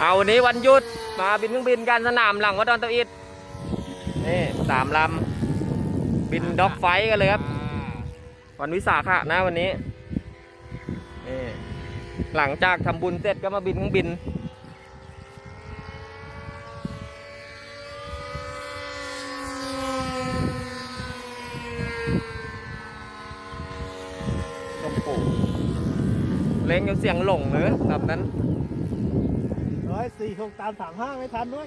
เอาวันนี้วันหยุดมาบินเครื่องบินกันสนามหลังวัดดอนตาอิดนี่สามลำบินด็อกไฟกันเลยครับ วันวิสาขะนะวันนี้นี่หลังจากทำบุญเสร็จก็มาบินเครื่องบินชมพูเล่งอยู่เสียงหลงเลยแบบนั้น ร้อยสี่หกตามสามห้าไม่ทันด้วย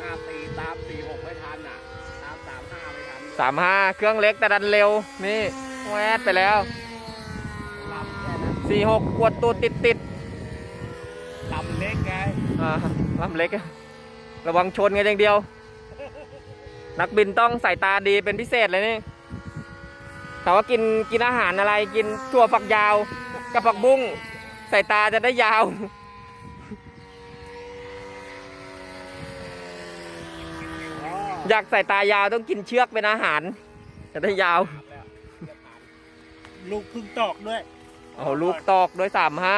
ตามสี่ตามสี่หกไม่ทันอะ ตามสามห้าไม่ทัน สามห้าเครื่องเล็กแต่ดันเร็ว นี่แวดไปแล้วลำแค่นั้น สี่หกกวดตัวติดติดลำเล็กไงๆอ่าลำเล็กอะระวังชนกันอย่างเดียว นักบินต้องใส่ตาดีเป็นพิเศษเลยนี่ถามว่ากินกินอาหารอะไรกินถั่วฝักยาวกับผักบุ้งใส่ตาจะได้ยาวอยากใส่ตายาวต้องกินเชือกเป็นอาหาร จะได้ยาว ลูกพึ่งตอกด้วย เอาลูกตอกด้วยสามห้า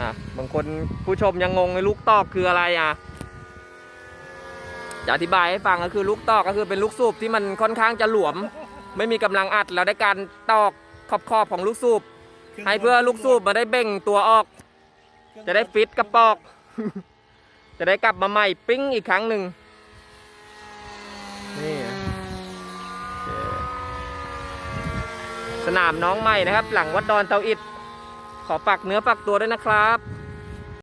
อะบางคนผู้ชมยังงงเลยลูกตอกคืออะไรอะจะอธิบายให้ฟังก็คือลูกตอกก็คือเป็นลูกสูบที่มันค่อนข้างจะหลวม ไม่มีกำลังอัดเราได้การตอกขอบขอบของลูกสูบให้เพื่อลูกสูบมาได้เบ่งตัวออก จะได้ฟิตกระปอก จะได้กลับมาใหม่ปิ้งอีกครั้งหนึ่งนี่โอเค สนามน้องใหม่นะครับ หลังวัดดอนเตาอิดขอปักเนื้อปักตัวด้วยนะครับ